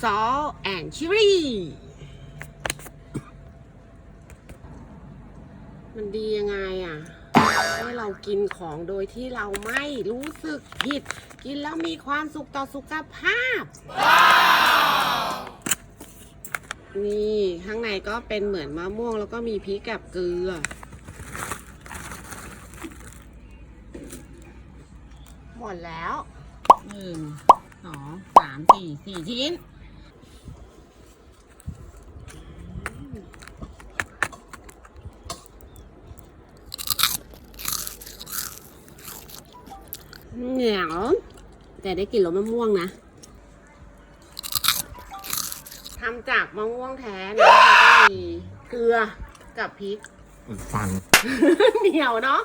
salt and chili มันดียังไงอะให้เรากินของโดยที่เราไม่รู้สึกผิด กินแล้วมีความสุขต่อสุขภาพ นี่ข้างในก็เป็นเหมือนมะม่วงแล้วก็มีพริกกับเกลือ หมดแล้วหนึ่งสองสามสี่สี่ชิ้น เหนียวแต่ได้กลิ่นรสมะม่วงนะทำจากมะม่วงแท้นะแล้วก็มีเกลือกับพริก ฟัน เหนียวเนาะ